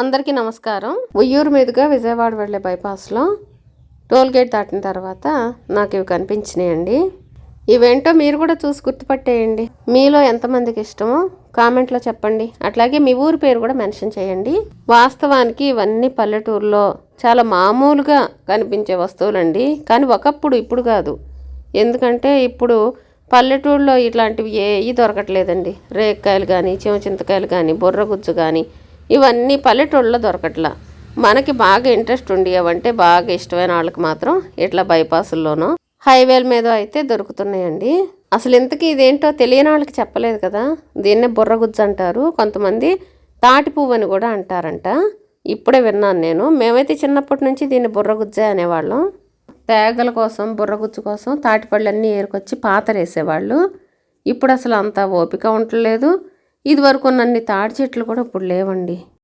అందరికీ నమస్కారం. ఉయ్యూరు మీదుగా విజయవాడ వెళ్ళే బైపాస్లో టోల్ గేట్ దాటిన తర్వాత నాకు ఇవి కనిపించినాయండి. ఇవేంటో మీరు కూడా చూసి గుర్తుపట్టేయండి. మీలో ఎంతమందికి ఇష్టమో కామెంట్లో చెప్పండి. అట్లాగే మీ ఊరి పేరు కూడా మెన్షన్ చేయండి. వాస్తవానికి ఇవన్నీ పల్లెటూరులో చాలా మామూలుగా కనిపించే వస్తువులండి. కానీ ఒకప్పుడు ఇప్పుడు కాదు. ఎందుకంటే ఇప్పుడు పల్లెటూరులో ఇట్లాంటివి ఏవి దొరకట్లేదండి. రేక్కాయలు కానీ చింతకాయలు కానీ బుర్రగుజ్జు కానీ ఇవన్నీ పల్లెటూళ్ళలో దొరకట్లా. మనకి బాగా ఇంట్రెస్ట్ ఉండేవంటే బాగా ఇష్టమైన వాళ్ళకి మాత్రం ఇట్లా బైపాసుల్లోనో హైవేల మీద అయితే దొరుకుతున్నాయండి. అసలు ఇంతకీ ఇదేంటో తెలియని వాళ్ళకి చెప్పలేదు కదా. దీన్నే బుర్రగుజ్జు అంటారు. కొంతమంది తాటి పువ్వు అని కూడా అంటారంట. ఇప్పుడే విన్నాను నేను. మేమైతే చిన్నప్పటి నుంచి దీన్ని బుర్రగుజ్జే అనేవాళ్ళం. తేగల కోసం బుర్రగుజ్జు కోసం తాటిపళ్ళన్నీ ఏరుకొచ్చి పాతరేసేవాళ్ళు. ఇప్పుడు అసలు అంత ఓపిక ఉండలేదు ఇదివరకు ఉన్నన్ని తాడి చెట్లు కూడా ఇప్పుడు లేవండి.